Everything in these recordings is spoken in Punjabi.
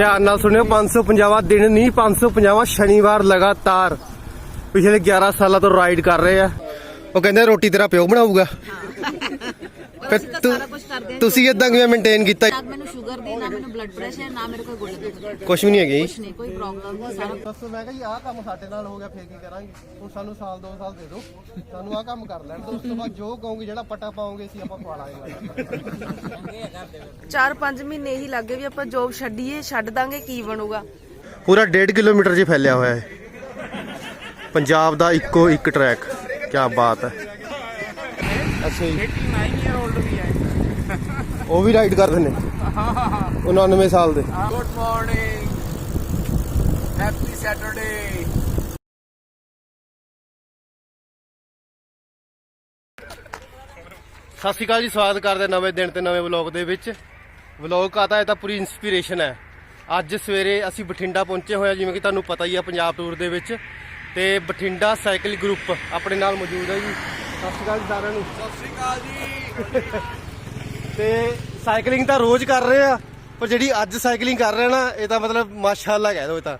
ਧਿਆਨ ਨਾਲ ਸੁਣਿਓ 550ਵਾਂ ਦਿਨ ਨਹੀਂ 550ਵਾਂ ਸ਼ਨੀਵਾਰ ਲਗਾਤਾਰ। ਪਿਛਲੇ 11 ਸਾਲਾਂ ਤੋਂ ਰਾਈਡ ਕਰ ਰਹੇ ਆ। ਉਹ ਕਹਿੰਦੇ ਰੋਟੀ ਤੇਰਾ ਪਿਓ ਬਣਾਊਗਾ। ਫਿਰ ਅਸੀਂ ਤਾਂ ਤੂੰ- ਸਾਰਾ ਕੁਝ ਕਰਦੇ ਹਾਂ। ਤੁਸੀਂ ਇਦਾਂ ਕਿਵੇਂ ਮੇਨਟੇਨ ਕੀਤਾ? ਨਾ ਮੈਨੂੰ ਸ਼ੂਗਰ ਦੀ ਨਾ ਮੈਨੂੰ ਬਲੱਡ ਪ੍ਰੈਸ਼ਰ ਨਾ ਮੇਰੇ ਕੋਈ ਗੁਰਦੇ ਦੀ। ਕੁਝ ਵੀ ਨਹੀਂ ਹੈਗੀ। ਕੁਝ ਨਹੀਂ ਕੋਈ ਪ੍ਰੋਬਲਮ ਨਹੀਂ ਸਾਰਾ ਦੱਸੋ ਮੈਂ ਕਿਹਾ ਜੀ ਆਹ ਕੰਮ ਸਾਡੇ ਨਾਲ ਹੋ ਗਿਆ ਫੇਰ ਕੀ ਕਰਾਂਗੇ? ਹੁਣ ਸਾਨੂੰ ਸਾਲ ਦੋ ਸਾਲ ਦੇ ਦਿਓ। ਸਾਨੂੰ ਆਹ ਕੰਮ ਕਰ ਲੈਣ ਦਿਓ। ਉਸ ਤੋਂ ਬਾਅਦ ਜੋ ਕਹੋਗੇ ਜਿਹੜਾ ਪਟਾ ਪਾਓਗੇ ਅਸੀਂ ਆਪਾਂ ਖਵਾ ਲਾਂਗੇ। 4-5 ਮਹੀਨੇ ਹੀ ਲੱਗੇ ਵੀ ਆਪਾਂ ਜੋਬ ਛੱਡੀਏ ਛੱਡ ਦਾਂਗੇ ਕੀ ਬਣੂਗਾ? ਪੂਰਾ 1.5 ਕਿਲੋਮੀਟਰ 'ਚ ਫੈਲਿਆ ਹੋਇਆ ਹੈ। ਪੰਜਾਬ ਦਾ ਇੱਕੋ ਇੱਕ ਟਰੈਕ ਕੀ ਬਾਤ ਹੈ। ਅੱਛਾ ਜੀ 89 ਈਅਰ 올ਡ ਵੀ ਹੈ ਉਹ ਵੀ ਰਾਈਡ ਕਰਦੇ ਨੇ। 99 ਸਾਲ ਦੇ। ਗੁੱਡ ਮਾਰਨਿੰਗ ਹੈਪੀ ਸੈਟਰਡੇ ਸਤਿ ਸ਼੍ਰੀ ਅਕਾਲ ਜੀ ਸਵਾਗਤ ਕਰਦੇ ਹਾਂ ਨਵੇਂ ਦਿਨ ਤੇ ਨਵੇਂ ਵਲੌਗ ਦੇ ਵਿੱਚ। ਵਲੌਗ ਕਾਤਾ ਇਹ ਤਾਂ ਪੂਰੀ ਇਨਸਪੀਰੇਸ਼ਨ ਹੈ। ਅੱਜ ਸਵੇਰੇ ਅਸੀਂ ਬਠਿੰਡਾ ਪਹੁੰਚੇ ਹੋਏ ਹਾਂ ਜਿਵੇਂ ਕਿ ਤੁਹਾਨੂੰ ਪਤਾ ਹੀ ਆ ਪੰਜਾਬ ਟੂਰ ਦੇ ਵਿੱਚ। ਤੇ ਬਠਿੰਡਾ ਸਾਈਕਲ ਗਰੁੱਪ ਆਪਣੇ ਨਾਲ ਮੌਜੂਦ ਹੈ ਜੀ। ਸਤਿ ਸ਼੍ਰੀ ਅਕਾਲ ਜੀ ਸਾਰਿਆਂ ਨੂੰ। ਸਤਿ ਸ੍ਰੀ ਅਕਾਲ ਜੀ। ਤੇ ਸਾਈਕਲਿੰਗ ਤਾਂ ਰੋਜ਼ ਕਰ ਰਹੇ ਆ ਪਰ ਜਿਹੜੀ ਅੱਜ ਸਾਈਕਲਿੰਗ ਕਰ ਰਹੇ ਨਾ ਇਹ ਤਾਂ ਮਤਲਬ ਮਾਸ਼ਾਅੱਲਾ ਕਹਿ ਦੋ ਇਹ ਤਾਂ।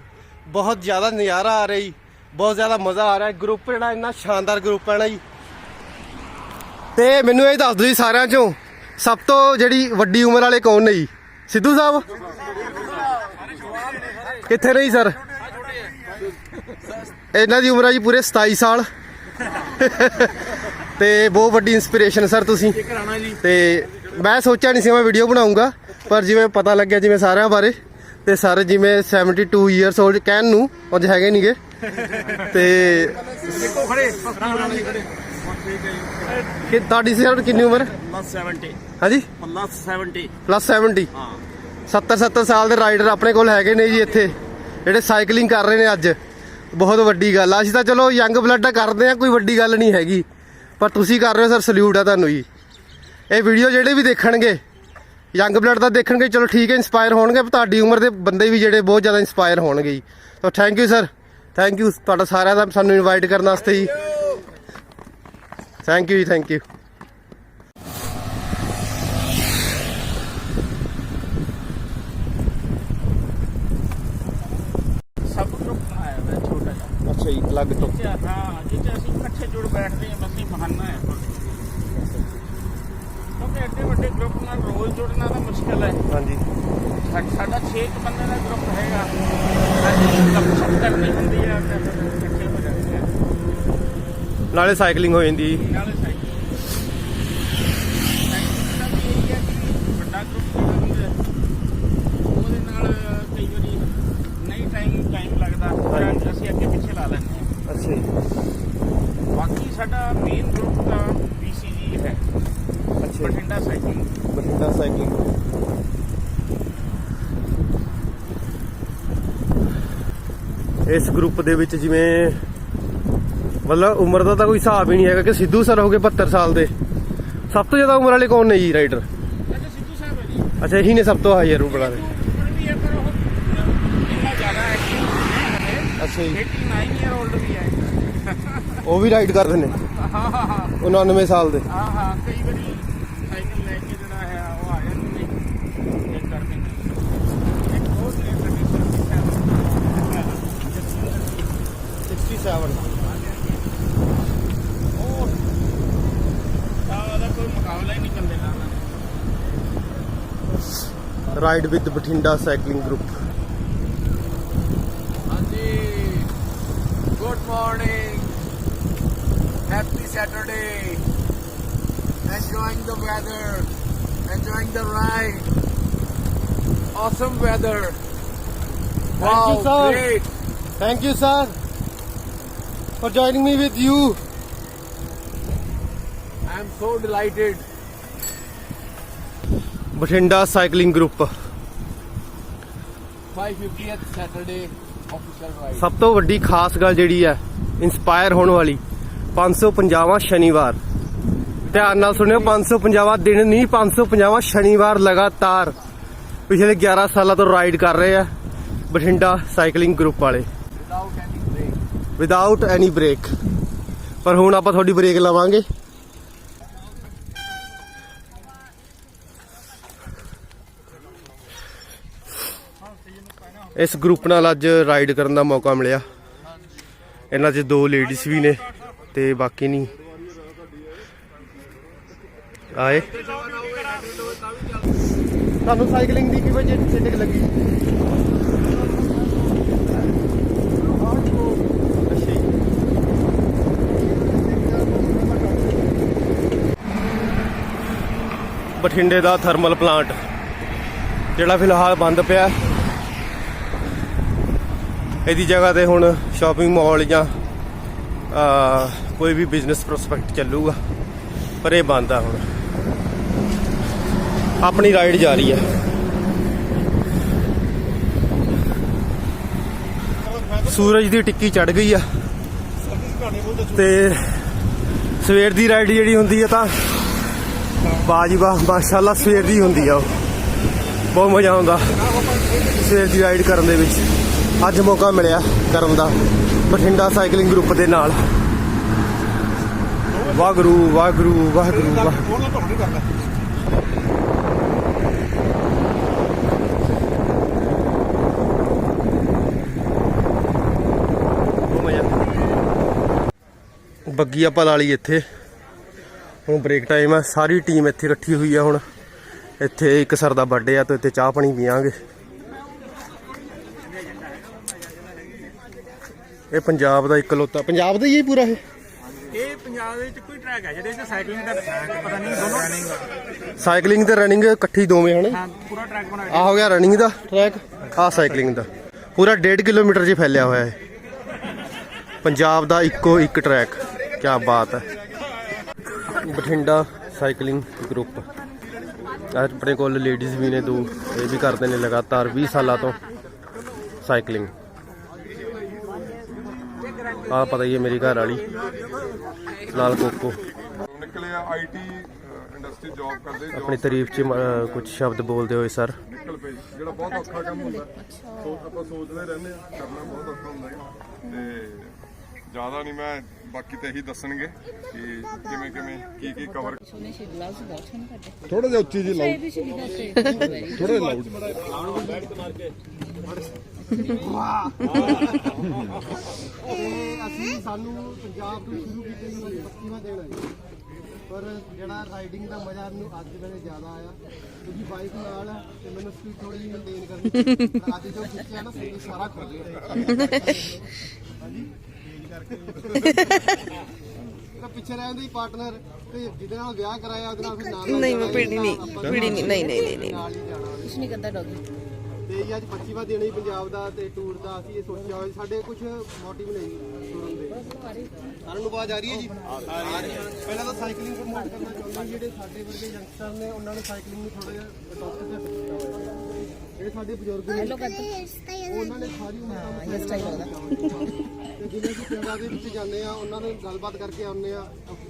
ਬਹੁਤ ਜ਼ਿਆਦਾ ਨਜ਼ਾਰਾ ਆ ਰਿਹਾ ਜੀ ਬਹੁਤ ਜ਼ਿਆਦਾ ਮਜ਼ਾ ਆ ਰਿਹਾ ਗਰੁੱਪ ਜਿਹੜਾ ਇੰਨਾ ਸ਼ਾਨਦਾਰ ਗਰੁੱਪ ਹੈ ਨਾ ਜੀ। ਤੇ ਮੈਨੂੰ ਇਹ ਦੱਸ ਦਿਓ ਜੀ ਸਾਰਿਆਂ ਚੋਂ ਸਭ ਤੋਂ ਜਿਹੜੀ ਵੱਡੀ ਉਮਰ ਵਾਲੇ ਕੌਣ ਨੇ ਜੀ? ਸਿੱਧੂ ਸਾਹਿਬ? ਕਿੱਥੇ ਜੀ ਸਰ? ਇਹਨਾਂ ਦੀ ਉਮਰ ਆ ਜੀ ਪੂਰੇ 27 ਸਾਲ। ਤੇ ਬਹੁਤ ਵੱਡੀ ਇਨਸਪੀਰੇਸ਼ਨ ਸਰ ਤੁਸੀਂ। ਤੇ ਮੈਂ ਸੋਚਿਆ ਨਹੀਂ ਸੀ ਮੈਂ ਵੀਡੀਓ ਬਣਾਉਂਗਾ ਪਰ ਜਿਵੇਂ ਪਤਾ ਲੱਗਿਆ ਜਿਵੇਂ ਸਾਰਿਆਂ ਬਾਰੇ ਤੇ ਸਾਰੇ ਜਿਵੇਂ 72 ਇਅਰਸ 올ਡ ਕਹਿਣ ਨੂੰ ਉਹ ਹੈਗੇ ਨਹੀਂਗੇ। ਤੇ ਦੇਖੋ ਖੜੇ ਕਿ ਤੁਹਾਡੀ ਸਰ ਕਿੰਨੀ ਉਮਰ? ਪਲੱਸ 70 ਹਾਂਜੀ? ਪਲੱਸ 70 ਪਲੱਸ 70 ਹਾਂ। 70 70 ਸਾਲ ਦੇ ਰਾਈਡਰ ਆਪਣੇ ਕੋਲ ਹੈਗੇ ਨੇ ਜੀ ਇੱਥੇ ਜਿਹੜੇ ਸਾਈਕਲਿੰਗ ਕਰ ਰਹੇ ਨੇ ਅੱਜ। ਬਹੁਤ ਵੱਡੀ ਗੱਲ ਆ। ਅਸੀਂ ਤਾਂ ਚਲੋ ਯੰਗ ਬਲੱਡ ਕਰਦੇ ਆ ਕੋਈ ਵੱਡੀ ਗੱਲ ਨਹੀਂ ਹੈਗੀ। ਪਰ ਤੁਸੀਂ ਕਰ ਰਹੇ ਹੋ ਸਰ ਸਲੂਟ ਆ ਤੁਹਾਨੂੰ ਜੀ। ਇਹ ਵੀਡੀਓ ਜਿਹੜੇ ਵੀ ਦੇਖਣਗੇ ਯੰਗ ਬਲੱਡ ਦਾ ਦੇਖਣਗੇ, ਚਲੋ ਠੀਕ ਹੈ ਇਨਸਪਾਇਰ ਹੋਣਗੇ ਤੁਹਾਡੀ ਉਮਰ ਦੇ ਬੰਦੇ ਵੀ ਜਿਹੜੇ ਬਹੁਤ ਜ਼ਿਆਦਾ ਇਨਸਪਾਇਰ ਹੋਣਗੇ ਜੀ। ਤਾਂ thank you sir thank you ਤੁਹਾਡਾ ਸਾਰਿਆਂ ਦਾ ਸਾਨੂੰ ਇਨਵਾਈਟ ਕਰਨ ਵਾਸਤੇ ਜੀ। ਥੈਂਕ ਯੂ ਜੀ ਥੈਂਕ ਯੂ ਸਭ ਗਰੁੱਪ ਬਣਾਇਆ ਹੋਇਆ ਛੋਟਾ ਜਿਹਾ ਅੱਛਾ ਜੀ ਅਲੱਗ ਤੋਂ ਤੇ ਹਾਂ ਜਿੱਥੇ ਅਸੀਂ ਇਕੱਠੇ ਜੁੜ ਬੈਠਦੇ ਹਾਂ ਬਸ ਇਹ ਬਹਾਨਾ ਹੈ ਕਿਉਂਕਿ ਐਡੇ ਵੱਡੇ ਗਰੁੱਪ ਨਾਲ ਰੋਜ਼ ਜੁੜਨਾ ਤਾਂ ਮੁਸ਼ਕਲ ਹੈ ਹਾਂਜੀ ਸਾ- ਸਾਡਾ 6 ਬੰਦੇ ਦਾ ਗਰੁੱਪ ਹੈਗਾ ਅਸੀਂ ਗੱਪਸ਼ਪ ਕਰਨੀ ਹੁੰਦੀ ਹੈ ਤੇ ਫਿਰ ਇਕੱਠੇ ਹੋ ਜਾਂਦੇ ਆ ਨਾਲੇ ਸਾਈਕਲਿੰਗ ਹੋ ਜਾਂਦੀ। ਜੀ ਨਾਲੇ ਸਾਈਕਲ ਸਾਈਕਲ ਦਾ ਵੀ ਇਹੀ ਹੈ ਕਿ ਵੱਡਾ ਗਰੁੱਪ ਜਿਹੜਾ ਹੁੰਦਾ ਹੈ, ਉਹਦੇ ਨਾਲ ਕਈ ਵਾਰੀ ਨਹੀਂ ਟਾਈਮ ਟਾਈਮ ਲੱਗਦਾ ਹਾਂਜੀ। ਅਸੀਂ ਅੱਗੇ ਪਿੱਛੇ ਲਾ ਲੈਂਦੇ ਹਾਂ ਅੱਛਾ ਜੀ। ਬਾਕੀ ਸਾਡਾ ਮੇਨ ਗਰੁੱਪ ਤਾਂ BCG ਹੈ ਅੱਛਾ ਬਠਿੰਡਾ ਸਾਈਕਲਿੰਗ ਬਠਿੰਡਾ ਸਾਈਕਲਿੰਗ। ਇਸ ਗਰੁੱਪ ਦੇ ਵਿੱਚ ਜਿਵੇਂ ਮਤਲਬ ਉਮਰ ਦਾ ਤਾਂ ਕੋਈ ਹਿਸਾਬ ਹੀ ਨਹੀਂ ਹੈਗਾ ਕਿ ਸਿੱਧੂ ਸਰ ਹੋ ਗਏ 72 ਸਾਲ ਦੇ। ਸਭ ਤੋਂ ਜ਼ਿਆਦਾ ਉਮਰ ਵਾਲੇ ਕੌਣ ਨੇ ਜੀ ਰਾਈਡਰ ਅੱਛਾ ਸਿੱਧੂ ਸਾਹਿਬ ਹੈ ਜੀ। ਅੱਛਾ ਇਹੀ ਨੇ ਸਭ ਤੋਂ ਹਾਈਅਰ ਉਮਰ ਵਾਲੇ ਉਹ ਇੰਨਾ ਜ਼ਿਆਦਾ ਐਕਟਿਵ ਨਹੀਂ ਹੈ ਅੱਛਾ ਜੀ। 89 ਈਅਰ 올ਡ ਵੀ ਹੈ। ਉਹ ਵੀ ਰਾਈਡ ਕਰਦੇ ਨੇ? ਹਾਂ ਹਾਂ ਹਾਂ। 99 ਸਾਲ ਦੇ। ਹਾਂ ਹਾਂ ਕਈ ਵਾਰੀ ਸਾਈਕਲ ਲੈ ਕੇ ਜਿਹੜਾ ਹੈ ਉਹ ਆ ਜਾਂਦੇ ਨੇ। ਇਹ ਕਰਦੇ ਨੇ। ਇੱਕ ਹੋਰ ਨੇ ਸਾਡੇ 67 Ride with ਹੀ ਨਹੀਂ ਚੱਲਦੇ ਨਾਲ good morning. Happy Saturday. enjoying the weather. Enjoying the ride. Awesome weather. Wow thank you sir. great. thank you sir for joining me with you. I'm so delighted. Bathinda cycling group. 550th saturday official ride. ਸਭ ਤੋਂ ਵੱਡੀ ਖਾਸ ਗੱਲ ਜਿਹੜੀ ਹੈ ਇਨਸਪਾਇਰ ਹੋਣ ਵਾਲੀ 550ਵਾਂ ਸ਼ਨੀਵਾਰ। ਧਿਆਨ ਨਾਲ ਸੁਣਿਓ 550ਵਾਂ ਦਿਨ ਨਹੀਂ 550ਵਾਂ ਸ਼ਨੀਵਾਰ ਲਗਾਤਾਰ ਪਿਛਲੇ 11 ਸਾਲਾਂ ਤੋਂ ਰਾਈਡ ਕਰ ਰਹੇ ਆ ਬਠਿੰਡਾ ਸਾਈਕਲਿੰਗ ਗਰੁੱਪ ਵਾਲੇ। ਵਿਦਆਊਟ ਐਨੀ ਬ੍ਰੇਕ ਪਰ ਹੁਣ ਆਪਾਂ ਤੁਹਾਡੀ ਬ੍ਰੇਕ ਲਵਾਂਗੇ। ਇਸ ਗਰੁੱਪ ਨਾਲ ਅੱਜ ਰਾਈਡ ਕਰਨ ਦਾ ਮੌਕਾ ਮਿਲਿਆ। ਇਹਨਾਂ 'ਚ ਦੋ ਲੇਡੀਜ਼ ਵੀ ਨੇ ਤੇ ਬਾਕੀ ਨਹੀਂ। ਆਏ। ਤੁਹਾਨੂੰ ਸਾਈਕਲਿੰਗ ਦੀ ਕਿਵੇਂ ਜਿੱਦ ਲੱਗੀ? ਬਠਿੰਡੇ ਦਾ ਥਰਮਲ ਪਲਾਂਟ ਜਿਹੜਾ ਫਿਲਹਾਲ ਬੰਦ ਪਿਆ। ਹੈ। ਇਹਦੀ ਜਗ੍ਹਾ ਤੇ ਹੁਣ ਸ਼ਾਪਿੰਗ ਮਾਲ ਜਾਂ ਕੋਈ ਵੀ ਬਿਜ਼ਨਸ ਪ੍ਰੋਸਪੈਕਟ ਚੱਲੂਗਾ, ਪਰ ਇਹ ਬੰਦ ਆ ਹੁਣ। ਆਪਣੀ ਰਾਈਡ ਜਾ ਰਹੀ ਹੈ ਸੂਰਜ ਦੀ ਟਿੱਕੀ ਚੜ ਗਈ ਆ। ਤੇ ਸਵੇਰ ਦੀ ਰਾਈਡ ਜਿਹੜੀ ਹੁੰਦੀ ਹੈ ਤਾਂ ਬਾਜੀ ਵਾਹ ਮਾਸ਼ਾਅੱਲਾ ਸਵੇਰ ਦੀ ਹੁੰਦੀ ਆ ਉਹ। ਬਹੁਤ ਮਜ਼ਾ ਆਉਂਦਾ ਸਵੇਰ ਦੀ ਰਾਈਡ ਕਰਨ ਦੇ ਵਿੱਚ। ਅੱਜ ਮੌਕਾ ਮਿਲਿਆ ਕਰਨ ਦਾ, ਬਠਿੰਡਾ ਸਾਈਕਲਿੰਗ ਗਰੁੱਪ ਦੇ ਨਾਲ। ਵਾਗਰੂ ਵਾਗਰੂ ਵਾਗਰੂ ਵਾਹ ਬੱਗੀ ਆਪਾਂ ਲਾ ਲਈ ਇੱਥੇ। ਹੁਣ ਬ੍ਰੇਕ ਟਾਈਮ ਹੈ ਸਾਰੀ ਟੀਮ ਇੱਥੇ ਇਕੱਠੀ ਹੋਈ ਆ ਹੁਣ। ਇੱਥੇ ਇੱਕ ਸਰ ਦਾ ਬਰਥਡੇ ਆ, ਤੇ ਇੱਥੇ ਚਾਹ ਪਾਣੀ ਪੀਵਾਂਗੇ ਇਹ ਪੰਜਾਬ ਦਾ ਇਕਲੌਤਾ ਪੰਜਾਬ ਦਾ ਹੀ ਹੈ ਪੂਰਾ ਇਹ? ਇਹ ਪੰਜਾਬ ਦੇ ਵਿੱਚ ਕੋਈ ਟਰੈਕ ਹੈ ਜਿਹਦੇ ਵਿੱਚ ਸਾਈਕਲਿੰਗ ਦਾ ਟਰੈਕ ਪਤਾ ਨਹੀਂ ਦੋਨੋਂ ਸਾਈਕਲਿੰਗ ਤੇ ਰਨਿੰਗ ਇਕੱਠੀ ਦੋਵੇਂ ਹਨ? ਹਾਂ ਪੂਰਾ ਟਰੈਕ ਬਣਾਇਆ ਆ ਹੋ ਗਿਆ ਰਨਿੰਗ ਦਾ? ਟਰੈਕ ਆ ਸਾਈਕਲਿੰਗ ਦਾ। ਪੂਰਾ 1.5 ਕਿਲੋਮੀਟਰ 'ਚ ਫੈਲਿਆ ਹੋਇਆ ਹੈ ਪੰਜਾਬ ਦਾ ਇੱਕੋ ਇੱਕ ਟਰੈਕ ਕੀ ਬਾਤ ਹੈ। ਬਠਿੰਡਾ ਸਾਈਕਲਿੰਗ ਗਰੁੱਪ ਅੱਜ ਆਪਣੇ ਕੋਲ ਲੇਡੀਜ਼ ਵੀ ਨੇ ਦੋ। ਇਹ ਵੀ ਕਰਦੇ ਨੇ ਲਗਾਤਾਰ 20 ਸਾਲਾਂ ਤੋਂ ਸਾਈਕਲਿੰਗ ਆ ਪਤਾ ਹੀ ਹੈ ਮੇਰੀ ਘਰ ਵਾਲੀ ਨਾਲ ਕੋਕੋ। ਨਿਕਲੇ ਆ ਆਈਟੀ ਇੰਡਸਟਰੀ ਜੌਬ ਕਰਦੇ ਆਪਣੀ ਤਾਰੀਫ 'ਚ ਕੁਝ ਸ਼ਬਦ ਬੋਲਦੇ ਹੋਏ ਸਰ। ਨਿਕਲ ਪਏ। ਜਿਹੜਾ ਬਹੁਤ ਔਖਾ ਕੰਮ ਹੁੰਦਾ ਸੋਚ ਆਪਾਂ ਸੋਚਦੇ ਰਹਿੰਦੇ ਆ ਕਰਨਾ ਬਹੁਤ ਔਖਾ ਹੁੰਦਾ ਹੈ ਤੇ ਜ਼ਿਆਦਾ ਨਹੀਂ ਮੈਂ ਬਾਕੀ ਤੇ ਇਹੀ ਦੱਸਣਗੇ ਕਿ ਕਿਵੇਂ ਕਿਵੇਂ ਕੀ ਕੀ ਕਵਰ ਥੋੜਾ ਜਿਹਾ ਉੱਚੀ ਜੀ ਲਾਉ ਥੋੜਾ ਜਿਹਾ ਲਾਉਡ ਅਸੀਂ ਸਾਨੂੰ ਪੰਜਾਬ ਤੋਂ ਸ਼ੁਰੂ ਕੀਤੀ ਸੀ 25ਵਾਂ ਦਿਨ ਹੈ ਪਰ ਜਿਹੜਾ ਰਾਈਡਿੰਗ ਦਾ ਮਜ਼ਾ ਮੈਨੂੰ ਅੱਜ ਵੇਲੇ ਜ਼ਿਆਦਾ ਆਇਆ ਕਿਉਂਕਿ ਬਾਈਕ ਨਾਲ ਤੇ ਮੈਨੂੰ ਸਪੀਡ ਥੋੜੀ ਜਿਹੀ ਮੇਨਟੇਨ ਕਰਨੀ ਅੱਜ ਜੋ ਖਿੱਚਿਆ ਨਾ ਸਹੀ ਸਾਰਾ ਖੁੱਲ ਗਿਆ ਹਾਂਜੀ ਇਹਦਾ ਪਿੱਛੇ ਰਹਿ ਹੀ ਪਾਰਟਨਰ ਤੇ ਜਿਹਦੇ ਨਾਲ ਵਿਆਹ ਕਰਾਇਆ ਉਹਦੇ ਨਾਲ ਫਿਰ ਨਾਲ ਨਹੀਂ, ਮੈਂ ਪੀੜੀ ਨਹੀਂ ਪੀੜੀ ਨਹੀਂ ਨਹੀਂ ਨਹੀਂ ਨਹੀਂ ਕੁਛ ਨਹੀਂ ਕਰਦਾ ਡੌਗੀ? ਤੇ ਅੱਜ 25ਵਾਂ ਦਿਨ ਹੀ ਪੰਜਾਬ ਦਾ ਤੇ ਟੂਰ ਦਾ ਅਸੀਂ ਇਹ ਸੋਚਿਆ ਹੋਇਆ। ਸਾਡੇ ਕੁਝ ਮੋਟਿਵ ਨੇ ਜੀ ਟੂਰਨ ਦੇ। ਸਾਰਿਆਂ ਨੂੰ ਆਵਾਜ਼ ਆ ਰਹੀ ਹੈ ਜੀ? ਪਹਿਲਾਂ ਤਾਂ ਸਾਈਕਲਿੰਗ ਪ੍ਰਮੋਟ ਕਰਨਾ ਚਾਹੁੰਦੇ ਜਿਹੜੇ ਸਾਡੇ ਵਰਗੇ ਯੰਗਸਟਰ ਨੇ ਉਹਨਾਂ ਨੂੰ ਸਾਈਕਲਿੰਗ ਨੂੰ ਥੋੜਾ ਜਿਹਾ ਅਡਾਪਟ ਕਰ ਦਿੱਤਾ ਹੋਇਆ ਜਿਹੜੇ ਸਾਡੇ ਬਜ਼ੁਰਗ ਨੇ ਉਹਨਾਂ ਨੇ ਸਾਰੀ ਉਮਰ ਕੰਮ ਇਹ ਸਟਾਈਲ ਤੇ ਜਿਵੇਂ ਕਿ ਪਿੰਡਾਂ ਦੇ ਵਿੱਚ ਜਾਂਦੇ ਆ ਉਹਨਾਂ ਨਾਲ ਗੱਲਬਾਤ ਕਰਕੇ ਆਉਂਦੇ ਆ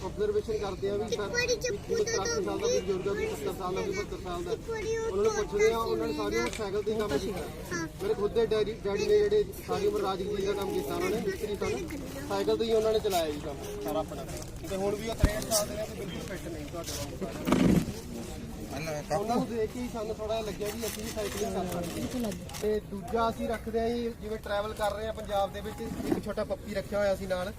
ਆਬਜ਼ਰਵੇਸ਼ਨ ਕਰਦੇ ਆ ਵੀ ਸਰ 80 ਸਾਲ ਦਾ ਵੀ ਬਜ਼ੁਰਗ ਆ ਵੀ 70 ਸਾਲ ਦਾ ਵੀ 72 ਸਾਲ ਦਾ। ਉਹਨਾਂ ਨੂੰ ਪੁੱਛਦੇ ਆ ਉਹਨਾਂ ਨੇ ਸਾਰੀ ਉਮਰ ਸਾਈਕਲ ਤੇ ਹੀ ਕੰਮ ਕੀਤਾ। ਮੇਰੇ ਖੁਦ ਦੇ ਡੈਡੀ ਡੈਡੀ ਨੇ ਜਿਹੜੇ ਸਾਰੀ ਉਮਰ ਰਾਜਗੀਰ ਦਾ ਕੰਮ ਕੀਤਾ ਉਹਨਾਂ ਨੇ ਮਿਸਤਰੀ ਸਨ ਸਾਈਕਲ ਤੇ ਹੀ ਉਹਨਾਂ ਨੇ ਚਲਾਇਆ ਜੀ ਕੰਮ ਸਾਰਾ ਆਪਣਾ। ਤੇ ਹੁਣ ਵੀ ਉਹ 63 ਸਾਲ ਦੇ ਨੇ ਤੇ ਬਿਲਕੁਲ ਫਿੱਟ ਨਹੀਂ ਤੁਹਾਡੇ ਵਾਂਗ ਉਹਨਾਂ ਨੂੰ ਦੇਖ ਕੇ ਹੀ ਸਾਨੂੰ ਥੋੜਾ ਜਿਹਾ ਲੱਗਿਆ ਵੀ ਅਸੀਂ ਵੀ ਸਾਈਕਲਿੰਗ ਕਰ ਸਕਦੇ ਤੇ ਦੂਜਾ ਅਸੀਂ ਰੱਖਦੇ ਆ ਜੀ, ਜਿਵੇਂ ਟਰੈਵਲ ਕਰ ਰਹੇ ਆ ਪੰਜਾਬ ਦੇ ਵਿੱਚ, ਇੱਕ ਛੋਟਾ ਪੱਪੀ ਰੱਖਿਆ ਹੋਇਆ ਸੀ ਨਾਲ।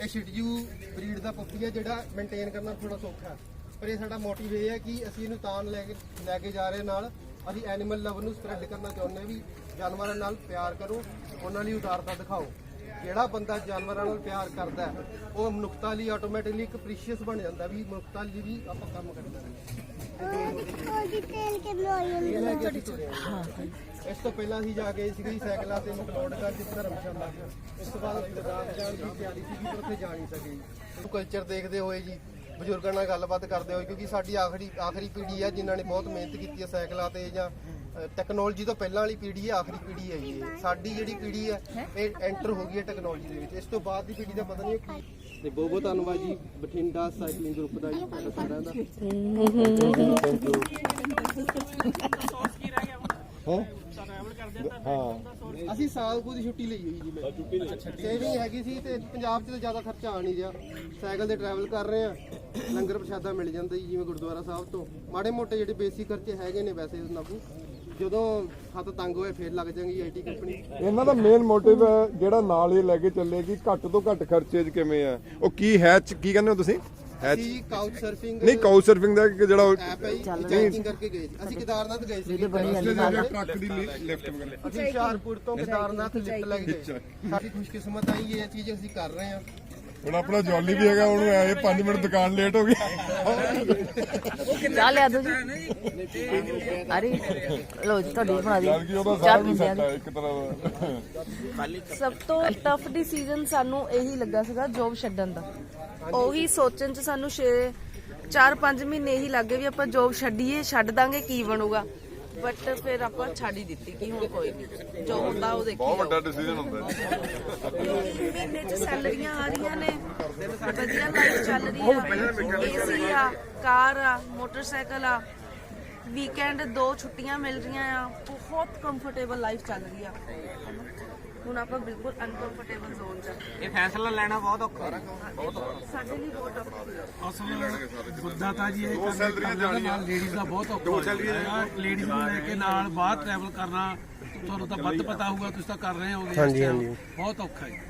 ਇਹ ਸ਼ਿਟਜੂ ਬਰੀਡ ਦਾ ਪੱਪੀ ਹੈ ਜਿਹੜਾ ਮੇਨਟੇਨ ਕਰਨਾ ਥੋੜਾ ਸੌਖਾ ਪਰ ਇਹ ਸਾਡਾ ਮੋਟਿਵ ਇਹ ਹੈ ਕਿ ਅਸੀਂ ਇਹਨੂੰ ਤਾਂ ਲੈ ਕੇ ਲੈ ਕੇ ਜਾ ਰਹੇ ਨਾਲ। ਅਸੀਂ ਐਨੀਮਲ ਲਵ ਨੂੰ ਸਪਰੈਡ ਕਰਨਾ ਚਾਹੁੰਦੇ ਹਾਂ ਵੀ ਜਾਨਵਰਾਂ ਨਾਲ ਪਿਆਰ ਕਰੋ, ਉਹਨਾਂ ਲਈ ਉਦਾਰਤਾ ਦਿਖਾਓ। ਜਿਹੜਾ ਬੰਦਾ ਜਾਨਵਰਾਂ ਨਾਲ ਪਿਆਰ ਕਰਦਾ ਉਹ ਮਨੁੱਖਤਾ ਲਈ ਆਟੋਮੈਟਿਕਲੀ ਇੱਕ ਪ੍ਰੀਸ਼ੀਅਸ ਬਣ ਜਾਂਦਾ ਵੀ ਮਨੁੱਖਤਾ ਲਈ ਵੀ ਆਪਾਂ ਕੰਮ ਕਰਦਾ ਹੈ। ਇਸ ਤੋਂ ਪਹਿਲਾਂ ਅਸੀਂ ਜਾ ਕੇ ਸੀਗੀ ਸਾਈਕਲਾਂ ਤੇ ਮਕਲੋਡਗੰਜ ਜਿਸ ਧਰਮਸ਼ਾਲਾ ਇਸ ਤੋਂ ਬਾਅਦ ਅਸੀਂ ਲਦਾਖ ਜਾਣ ਦੀ ਤਿਆਰੀ ਸੀ ਪਰ ਉੱਥੇ ਜਾ ਨਹੀਂ ਸਕੇ ਜੀ। ਕਲਚਰ ਦੇਖਦੇ ਹੋਏ ਜੀ ਬਜ਼ੁਰਗਾਂ ਨਾਲ ਗੱਲਬਾਤ ਕਰਦੇ ਹੋਏ ਕਿਉਂਕਿ ਸਾਡੀ ਆਖਰੀ ਆਖਰੀ ਪੀੜ੍ਹੀ ਹੈ ਜਿਨ੍ਹਾਂ ਨੇ ਬਹੁਤ ਮਿਹਨਤ ਕੀਤੀ ਹੈ ਸਾਈਕਲਾਂ ਤੇ ਜਾਂ ਟੈਕਨੋਲੋਜੀ ਤੋਂ ਪਹਿਲਾਂ ਵਾਲੀ ਪੀੜ੍ਹੀ ਹੈ ਆਖਰੀ ਪੀੜ੍ਹੀ ਹੈ ਜੀ। ਇਹ। ਸਾਡੀ ਜਿਹੜੀ ਪੀੜ੍ਹੀ ਹੈ ਇਹ ਐਂਟਰ ਹੋ ਗਈ ਹੈ ਟੈਕਨੋਲੋਜੀ ਦੇ ਵਿੱਚ। ਇਸ ਤੋਂ ਬਾਅਦ ਦੀ ਪੀੜ੍ਹੀ ਦਾ ਪਤਾ ਨਹੀਂ ਕੀ ਤੇ ਬਹੁਤ ਬਹੁਤ ਧੰਨਵਾਦ ਜੀ ਬਠਿੰਡਾ ਸਾਈਕਲਿੰਗ ਗਰੁੱਪ ਦਾ ਜੀ ਤੁਹਾਡਾ ਸਾਰਿਆਂ ਦਾ। ਹਾਂ। ਹਾਂ। ਅਸੀਂ ਸਾਲ ਕੋ ਦੀ ਛੁੱਟੀ ਲਈ ਹੋਈ ਜੀ ਮੈਂ। ਛੁੱਟੀ ਲਈ ਸੇਵਿੰਗ ਹੈਗੀ ਸੀ ਤੇ ਪੰਜਾਬ 'ਚ ਤਾਂ ਜ਼ਿਆਦਾ ਖਰਚਾ ਆ ਨਹੀਂ ਰਿਹਾ। ਸਾਈਕਲ ਤੇ ਟਰੈਵਲ ਕਰ ਰਹੇ ਆ ਲੰਗਰ ਪ੍ਰਸ਼ਾਦਾ ਮਿਲ ਜਾਂਦਾ ਜੀ ਜਿਵੇਂ ਗੁਰਦੁਆਰਾ ਸਾਹਿਬ ਤੋਂ। ਮਾੜੇ ਮੋਟੇ ਜਿਹੜੇ ਬੇਸਿਕ ਖਰਚੇ ਹੈਗੇ ਨੇ ਵੈਸੇ ਨਾਬੂ ਜਦੋਂ ਹੱਥ ਤੰਗ ਹੋਏ ਫੇਰ ਲੱਗ ਜਾਣਗੀ ਆਈਟੀ ਕੰਪਨੀ ਇਹਨਾਂ ਦਾ ਮੇਨ ਮੋਟਿਵ ਜਿਹੜਾ ਨਾਲ ਹੀ ਲੈ ਕੇ ਚੱਲੇ ਕਿ ਘੱਟ ਤੋਂ ਘੱਟ ਖਰਚੇ 'ਚ ਕਿਵੇਂ ਆ? ਉਹ ਕੀ ਹੈ ਕੀ ਕਹਿੰਦੇ ਹੋ ਤੁਸੀਂ? ਅਸੀਂ ਕਾਊਚ ਸਰਫਿੰਗ ਨਹੀਂ ਕਾਊ ਸਰਫਿੰਗ ਦਾ ਕਿ ਜਿਹੜਾ ਐਪ ਹੈ ਚੈਕਿੰਗ ਕਰਕੇ ਗਏ ਸੀ ਅਸੀਂ ਕੇਦਾਰਨਾਥ ਗਏ ਸੀ। ਟਰੱਕ ਦੀ ਲਿਫਟ ਵਗੈਰਾ। ਅਸੀਂ ਹੁਸ਼ਿਆਰਪੁਰ ਤੋਂ ਕੇਦਾਰਨਾਥ ਲਿਫਟ ਲੈ ਕੇ ਗਏ। ਸਾਡੀ ਖੁਸ਼ਕਿਸਮਤ ਆਈ ਇਹ ਚੀਜ਼ ਅਸੀਂ ਕਰ ਰਹੇ ਹਾਂ। ਹੁਣ ਆਪਣਾ ਜੌਲੀ ਵੀ ਹੈਗਾ ਉਹਨੂੰ ਐ 5 ਮਿੰਟ ਦੁਕਾਨ ਲੇਟ ਹੋ ਗਈ। ਚਾਹ ਲਿਆ ਦੋ ਜੀ। ਅਰੇ ਲੋ ਜੀ ਤੁਹਾਡੀ ਬਣਾ ਦੀ। ਯਾਰ ਕਿ ਉਹਦਾ ਸਾਰਾ ਕੁਝ ਸੈੱਟ ਹੈ ਇੱਕ ਤਰ੍ਹਾਂ ਦਾ। ਸਭ ਤੋਂ ਟਫ ਡਿਸੀਜਨ ਸਾਨੂੰ ਇਹੀ ਲੱਗਾ ਸੀਗਾ ਜੋਬ ਛੱਡਣ ਦਾ। ਉਹੀ ਸੋਚਣ ਚ ਸਾਨੂੰ 6 4-5 ਮਹੀਨੇ ਇਹੀ ਲੱਗੇ ਵੀ ਆਪਾਂ ਜੋਬ ਛੱਡੀਏ ਛੱਡ ਦਾਂਗੇ ਕੀ ਬਣੂਗਾ। ਬਟ ਫਿਰ ਆਪਾਂ ਛੱਡ ਹੀ ਦਿੱਤੀ ਕਿ ਹੁਣ ਕੋਈ ਨਹੀਂ ਜੋ ਹੁੰਦਾ ਉਹ ਦੇਖੀ ਬਹੁਤ ਵੱਡਾ ਡਿਸੀਜਨ ਹੁੰਦਾ ਮਹੀਨੇ ਚ ਸੈਲਰੀਆਂ ਆ ਰਹੀਆਂ ਨੇ। ਵਧੀਆ ਲਾਈਫ ਚੱਲ ਰਹੀ ਆ। ਏਸੀ ਆ ਕਾਰ ਆ ਮੋਟਰਸਾਈਕਲ ਆ। ਵੀਕਐਂਡ ਦੋ ਛੁੱਟੀਆਂ ਮਿਲ ਰਹੀਆਂ ਆ। ਬਹੁਤ ਕੰਫਰਟੇਬਲ ਲਾਈਫ ਚੱਲ ਰਹੀ ਆ। ਹੁਣ ਆਪਾਂ ਬਿਲਕੁਲ ਅਨਕੰਫਰਟੇਬਲ ਜ਼ੋਨ ਚ ਆ। ਇਹ ਫੈਸਲਾ ਲੈਣਾ ਬਹੁਤ ਔਖਾ ਸਾਡੇ ਲਈ ਬਹੁਤ ਔਖਾ ਅਸਲ ਮੁੱਦਾ ਤਾਂ ਜੀ ਇਹ ਕਰਨਾ ਨਾਲ ਲੇਡੀਜ਼ ਦਾ ਬਹੁਤ ਔਖਾ ਹੈ ਲੇਡੀਜ਼ ਨੂੰ ਲੈ ਕੇ ਨਾਲ ਬਾਹਰ ਟਰੈਵਲ ਕਰਨਾ ਤੁਹਾਨੂੰ ਤਾਂ ਵੱਧ ਪਤਾ ਹੋਊਗਾ ਤੁਸੀਂ ਤਾਂ ਕਰ ਰਹੇ ਹੋਗੇ ਇਸ ਹਾਂਜੀ, time। ਹਾਂਜੀ। ਬਹੁਤ ਔਖਾ ਹੈ।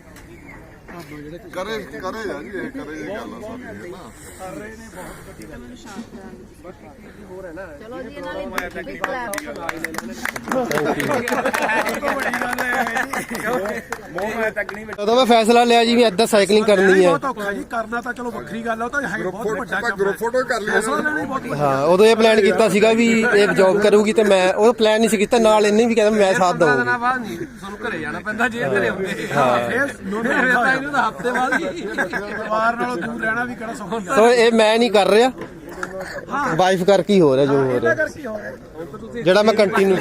ਜਿਹੜੇ ਕਰੇ ਕਰੇ ਆ ਜੀ ਇਹ ਕਰੇ ਇਹ ਗੱਲ ਆ ਸਾਰੀ ਇਹ ਨਾ। ਚਲੋ ਜੀ ਇਹਨਾਂ ਲਈ ਬਿਗ ਕਲੈਪ ਉਦੋਂ ਮੈਂ ਫੈਸਲਾ ਲਿਆ ਜੀ ਵੀ ਏਦਾਂ ਸਾਈਕਲਿੰਗ ਕਰਨੀ ਹੈ। ਬਹੁਤ ਔਖਾ ਜੀ ਕਰਨਾ ਤਾਂ ਚਲੋ ਵੱਖਰੀ ਗੱਲ ਆ ਉਹ ਤਾਂ ਹੈ ਬਹੁਤ ਵੱਡਾ ਕੰਮ ਗਰੁੱਪ ਫੋਟੋ ਕਰ ਲਈ ਫੈਸਲਾ ਲੈਣਾ ਹੀ ਬਹੁਤ ਵੱਡਾ ਹਾਂ ਉਦੋਂ ਇਹ ਪਲਾਨ ਕੀਤਾ ਸੀਗਾ ਵੀ ਇਹ ਜੌਬ ਕਰੂਗੀ ਤੇ ਮੈਂ ਉਹ ਪਲਾਨ ਨਹੀਂ ਸੀ ਕੀਤਾ ਨਾਲ ਇਹਨੇ ਵੀ ਕਹਿੰਦਾ ਮੈਂ ਸਾਥ ਦਊਂਗੀ। ਬਾਅਦ ਨਹੀਂ ਤੁਹਾਨੂੰ ਘਰੇ ਜਾਣਾ ਪੈਂਦਾ ਜੇ ਘਰੇ ਹੁੰਦੇ। ਹਾਂ। ਫਿਰ ਫਿਰ ਤਾਂ ਇਹਨੂੰ ਤਾਂ ਹਫ਼ਤੇ ਬਾਅਦ ਹੀ। ਪਰਿਵਾਰ ਨਾਲੋਂ ਦੂਰ ਰਹਿਣਾ ਵੀ ਕਿਹੜਾ ਸੌਖਾ। ਹੁੰਦਾ ਸੋ ਇਹ ਮੈਂ ਨਹੀਂ ਕਰ ਰਿਹਾ। ਵਾਈਫ ਕਰਕੇ ਹੀ ਹੋ ਰਿਹਾ ਜੋ ਹੋ ਰਿਹਾ? ਕਰਕੇ ਹੋ ਜਿਹੜਾ ਮੈਂ ਕੰਟੀਨਿਊ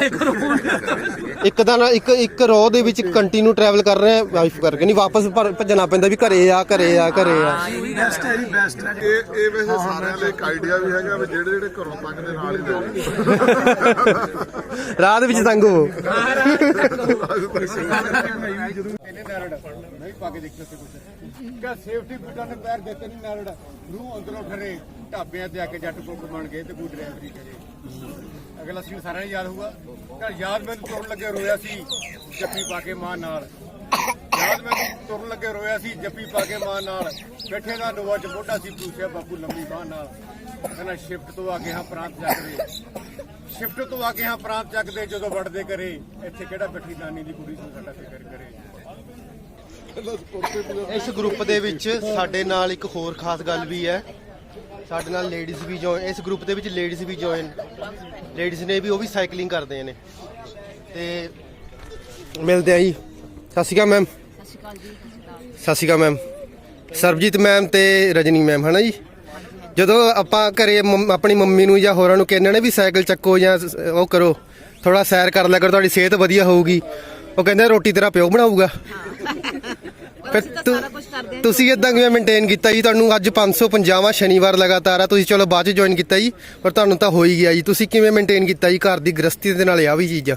ਇੱਕ ਤਾਂ ਨਾ ਇੱਕ ਇੱਕ ਰੋ ਦੇ ਵਿੱਚ ਕੰਟੀਨਿਊ ਟਰੈਵਲ ਕਰ ਰਿਹਾ ਵਾਈਫ ਕਰਕੇ। ਨਹੀਂ ਵਾਪਸ ਭਰ- ਭੱਜਣਾ ਪੈਂਦਾ ਵੀ ਘਰੇ ਆ ਘਰੇ ਆ ਘਰੇ ਆ। ਬੈਸਟ ਹੈ ਜੀ ਬੈਸਟ ਹੈ। ਇਹ ਇਹ ਵੈਸੇ ਸਾਰਿਆਂ ਲਈ ਇੱਕ ਆਈਡੀਆ ਵੀ ਹੈਗਾ ਵੀ ਜਿਹੜੇ ਜਿਹੜੇ ਘਰੋਂ ਤੱਕ ਦੇ ਨਾਲ ਹੀ ਲੈ ਰਾਹ ਦੇ ਵਿੱਚ ਤੰਗ ਹੋ। ਨਹੀਂ ਪਾ ਕੇ ਦੇਖਿਆ ਸੀ ਕੁਝ ਕਾ ਸੇਫਟੀ ਬੂਟਾਂ ਨੇ ਪੈਰ ਦਿੱਤੇ ਨਹੀਂ ਨਾਲ ਨੂੰ ਅੰਦਰੋਂ ਠਰੇ ਢਾਬਿਆਂ ਤੇ ਆ ਕੇ ਜੱਟ ਕੁੱਕ ਬਣ ਗਏ ਤੇ ਕੋਈ ਡਰਾਈਵਰੀ ਕਰੇ ਅਗਲਾ ਸੀਨ ਸਾਰਿਆਂ ਨੂੰ ਯਾਦ ਹੋਊਗਾ। ਤਾਂ ਯਾਦ ਮੈਨੂੰ ਤੁਰਨ ਲੱਗੇ ਰੋਇਆ ਸੀ, ਜੱਫੀ ਪਾ ਕੇ ਮਾਂ ਨਾਲ। ਯਾਦ ਮੈਨੂੰ ਤੁਰਨ ਲੱਗੇ ਰੋਇਆ ਸੀ, ਜੱਫੀ ਪਾ ਕੇ ਮਾਂ ਨਾਲ। ਬੈਠੇ ਦਾ ਨੋਵਾ ਚ ਮੋਢਾ ਸੀ, ਪੂਛਿਆ ਬਾਪੂ ਲੰਮੀ ਬਾਹ ਨਾਲ। ਕਹਿੰਦਾ ਸ਼ਿਫਟ ਤੋਂ ਆ ਕੇ ਹਾਂ ਪ੍ਰਾਂਤ ਚੱਕਦੇ। ਸ਼ਿਫਟ ਤੋਂ ਆ ਕੇ ਹਾਂ ਪ੍ਰਾਂਤ ਚੱਕਦੇ ਜਦੋਂ ਵੜਦੇ ਕਰੇ ਇੱਥੇ ਕਿਹੜਾ ਬੈਠੀ ਨਾਨੀ ਦੀ ਕੁੜੀ ਨੂੰ ਸਾਡਾ ਫਿਕਰ ਕਰੇ? ਇਸ ਗਰੁੱਪ ਦੇ ਵਿੱਚ ਸਾਡੇ ਨਾਲ ਇੱਕ ਹੋਰ ਖਾਸ ਗੱਲ ਵੀ ਹੈ। ਸਾਡੇ ਨਾਲ ਲੇਡੀਜ਼ ਵੀ ਜੁਆਇਨ ਇਸ ਗਰੁੱਪ ਦੇ ਵਿੱਚ ਲੇਡੀਜ਼ ਵੀ ਜੁਆਇਨ ਲੇਡੀਜ਼ ਨੇ ਵੀ ਉਹ ਵੀ ਸਾਈਕਲਿੰਗ ਕਰਦੇ ਨੇ। ਤੇ ਮਿਲਦੇ ਆ ਜੀ। ਸਤਿ ਸ਼੍ਰੀ ਅਕਾਲ ਮੈਮ ਸਤਿ ਸ਼੍ਰੀ ਅਕਾਲ ਮੈਮ ਸਰਬਜੀਤ ਮੈਮ ਤੇ ਰਜਨੀ ਮੈਮ ਹਨਾ ਜੀ? ਜਦੋਂ ਆਪਾਂ ਘਰੇ ਆਪਣੀ ਮੰਮੀ ਨੂੰ ਜਾਂ ਹੋਰਾਂ ਨੂੰ ਕਹਿੰਦੇ ਨੇ ਵੀ ਸਾਈਕਲ ਚੱਕੋ ਜਾਂ ਉਹ ਕਰੋ ਥੋੜਾ ਸੈਰ ਕਰ ਲਿਆ ਕਰੋ, ਤੁਹਾਡੀ ਸਿਹਤ ਵਧੀਆ ਹੋਊਗੀ। ਉਹ ਕਹਿੰਦੇ ਰੋਟੀ ਤੇਰਾ ਪਿਓ ਬਣਾਊਗਾ। ਫਿਰ ਅਸੀਂ ਤਾਂ ਤੁ- ਸਾਰਾ ਕੁਝ ਕਰਦੇ ਹਾਂ ਤੁਸੀਂ ਇਦਾਂ ਕਿਵੇਂ ਮੇਨਟੇਨ ਕੀਤਾ ਜੀ? ਤੁਹਾਨੂੰ ਅੱਜ 550ਵਾਂ ਸ਼ਨੀਵਾਰ ਲਗਾਤਾਰ ਆ ਤੁਸੀਂ ਚਲੋ ਬਾਅਦ ਚ ਜੁਆਇਨ ਕੀਤਾ ਜੀ ਪਰ ਤੁਹਾਨੂੰ ਤਾਂ ਹੋ ਹੀ ਗਿਆ ਜੀ। ਤੁਸੀਂ ਕਿਵੇਂ ਮੇਨਟੇਨ ਕੀਤਾ ਜੀ ਘਰ ਦੀ ਗ੍ਰਸਤੀ ਦੇ ਨਾਲ ਆ ਵੀ ਚੀਜ਼? ਆ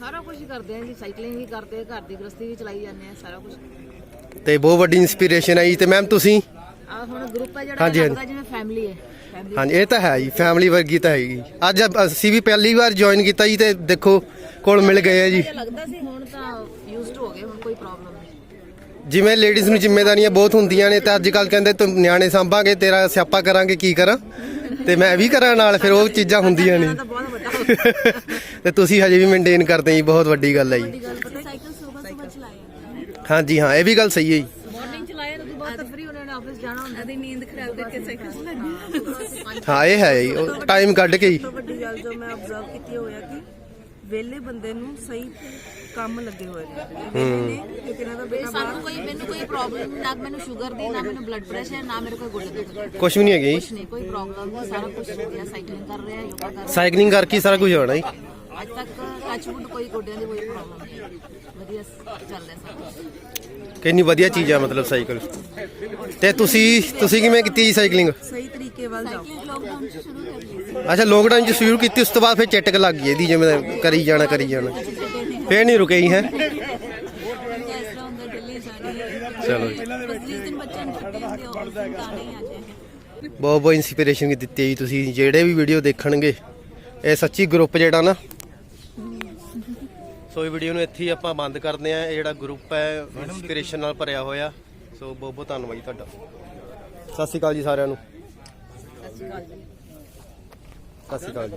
ਸਾਰਾ ਕੁਝ ਕਰਦੇ ਹਾਂ ਜੀ ਸਾਈਕਲਿੰਗ ਵੀ ਕਰਦੇ ਘਰ ਦੀ ਗ੍ਰਸਤੀ ਵੀ ਚਲਾਈ ਜਾਂਦੇ ਹਾਂ ਸਾਰਾ ਕੁਝ ਤੇ ਬਹੁਤ ਵੱਡੀ ਇਨਸਪੀਰੇਸ਼ਨ ਹੈ ਜੀ। ਤੇ ਮੈਮ ਤੁਸੀਂ? ਆ ਹੁਣ ਗਰੁੱਪ ਹੈ ਜਿਹੜਾ ਹਾਂਜੀ, ਇਹ ਹਾਂਜੀ। ਲੱਗਦਾ ਜਿਵੇਂ ਫੈਮਿਲੀ ਹੈ। ਫੈਮਿਲੀ ਹਾਂਜੀ ਇਹ ਤਾਂ ਹੈ ਜੀ ਫੈਮਿਲੀ ਵਰਗੀ ਤਾਂ ਹੈਗੀ। ਅੱਜ ਅਸੀਂ ਵੀ ਪਹਿਲੀ ਵਾਰ ਜੁਆਇਨ ਕੀਤਾ ਜੀ ਤੇ ਦੇਖੋ ਕੋਲ ਮਿਲ ਗਏ ਆ ਜੀ। ਲੱਗਦਾ ਸੀ ਹੁਣ ਤਾਂ ਯੂਜ਼ਡ ਹੋ ਗਏ ਹੁਣ ਕੋਈ ਪ੍ਰੋਬਲਮ ਨਹੀਂ ਜਿਵੇਂ ਲੇਡੀਜ਼ ਨੂੰ ਜ਼ਿੰਮੇਵਾਰੀਆਂ ਬਹੁਤ ਹੁੰਦੀਆਂ ਨੇ ਤੇ ਅੱਜ ਕੱਲ ਕਹਿੰਦੇ ਤੂੰ ਨਿਆਣੇ ਸੰਭਾਂਗੇ ਤੇਰਾ ਸਿਆਪਾ ਕਰਾਂਗੇ ਕੀ ਕਰਾਂ? ਤੇ ਮੈਂ ਵੀ ਕਰਾਂ ਨਾਲ ਫਿਰ ਉਹ ਚੀਜ਼ਾਂ ਹੁੰਦੀਆਂ ਨੇ। ਤਾਂ ਤੁਸੀਂ ਹਜੇ ਵੀ ਮੇਨਟੇਨ ਕਰਦੇ ਜੀ ਬਹੁਤ ਵੱਡੀ ਗੱਲ ਹੈ ਜੀ। ਹਾਂਜੀ ਹਾਂ ਇਹ ਵੀ ਗੱਲ ਸਹੀ ਹੈ ਜੀ। ਮਾਰਨਿੰਗ ਚਲਾਇਆ ਤਾਂ ਬਾਅਦ ਤਾਂ ਫ੍ਰੀ ਉਹਨਾਂ ਨੇ ਆਫਿਸ ਜਾਣਾ ਹੁੰਦਾ। ਦੀ ਨੀਂਦ ਖਰਾਬ ਕਰਕੇ ਸਾਈਕਲ ਚਲਾਉਂਦੀ ਹਾਂ। ਇਹ ਹੈ ਜੀ ਟਾਈਮ ਕੱਢ ਕੇ ਜੀ ਵੱਡੀ ਗੱਲ ਜੋ ਮੈਂ ਆਬਜ਼ਰਵ ਕੀਤੀ ਹੋਇਆ ਕਿ ਵਿਹਲੇ ਬੰਦੇ ਨੂੰ ਸਹੀ ਕੰਮ ਲੱਗੇ ਹੋਏ ਨੇ। ਵਿਹਲੇ ਨੇ ਕਿਉਂਕਿ ਇਹਨਾਂ ਦਾ ਬੇਟਾ ਸਾਨੂੰ ਕੋਈ ਮੈਨੂੰ ਕੋਈ ਪ੍ਰੋਬਲਮ ਨਾ ਮੈਨੂੰ ਸ਼ੂਗਰ ਦੀ ਨਾ ਮੈਨੂੰ ਬਲੱਡ ਪ੍ਰੈਸ਼ਰ ਨਾ ਮੇਰੇ ਕੋਈ ਗੁਰਦੇ ਦੁੱਖ ਕੁਝ ਵੀ ਨਹੀਂ ਹੈਗੇ। ਜੀ ਨਹੀਂ ਕੋਈ ਪ੍ਰੋਬਲਮ ਨਹੀਂ ਸਾਰਾ ਕੁਝ ਵਧੀਆ ਸਾਈਕਲਿੰਗ ਕਰ ਰਿਹਾ ਯੋਗਾ ਕਰ ਰਿਹਾ। ਸਾਈਕਲਿੰਗ ਕਰਕੇ ਹੀ ਸਾਰਾ ਕੁਝ ਹੋਣਾ ਜੀ। ਅੱਜ ਤੱਕ ਟੱਚਵੁੱਡ ਕੋਈ ਗੋਡਿਆਂ ਦੀ ਕੋਈ ਪ੍ਰੋਬਲਮ ਨਹੀਂ ਵਧੀਆ ਚੱਲ ਰਿਹਾ ਸਾਰਾ ਕੁਛ। ਕਿੰਨੀ ਵਧੀਆ ਚੀਜ਼ ਆ ਮਤਲਬ ਸਾਈਕਲ ਤੇ ਤੁਸੀਂ ਤੁਸੀਂ ਕਿਵੇਂ ਕੀਤੀ ਜੀ ਸਾਈਕਲਿੰਗ ਸਹੀ ਤਰੀਕੇ ਵੱਲ ਜਾਓ। ਸਾਈਕਲਿੰਗ ਲੋਕਡਾਊਨ ਚ ਸ਼ੁਰੂ ਕਰ ਲਈ ਅੱਛਾ ਲੋਕਡਾਊਨ ਚ ਸ਼ੁਰੂ ਕੀਤੀ ਉਸ ਤੋਂ ਬਾਅਦ ਫਿਰ ਚਟਕ ਲੱਗ ਗਈ ਇਹਦੀ ਜਿਵੇਂ ਕਰੀ ਜਾਣਾ ਕਰੀ ਜਾਣਾ। ਫੇਰ ਨਹੀਂ ਰੁਕੇ ਜੀ ਹੈ? ਜਾਣੀ ਚਲੋ ਜਾਏ। ਬਹੁਤ ਬਹੁਤ ਇਨਸਪੀਰੇਸ਼ਨ ਦਿੱਤੀ ਹੈ ਜੀ ਤੁਸੀਂ ਜਿਹੜੇ ਵੀ ਵੀਡੀਓ ਦੇਖਣਗੇ ਇਹ ਸੱਚੀ ਗਰੁੱਪ ਜਿਹੜਾ ਨਾ। ਸੋ ਇਹ ਵੀਡੀਓ ਨੂੰ ਇੱਥੇ ਹੀ ਆਪਾਂ ਬੰਦ ਕਰਦੇ ਆਂ ਇਹ ਜਿਹੜਾ ਗਰੁੱਪ ਹੈ ਇਨਸਪੀਰੇਸ਼ਨ ਨਾਲ ਭਰਿਆ ਹੋਇਆ। ਸੋ ਬਹੁਤ ਬਹੁਤ ਧੰਨਵਾਦ ਜੀ ਤੁਹਾਡਾ। ਸਤਿ ਸ਼੍ਰੀ ਅਕਾਲ ਜੀ ਸਾਰਿਆਂ ਨੂੰ। ਸਤਿ ਸ਼੍ਰੀ ਅਕਾਲ ਜੀ। ਸਤਿ ਸ਼੍ਰੀ ਅਕਾਲ ਜੀ।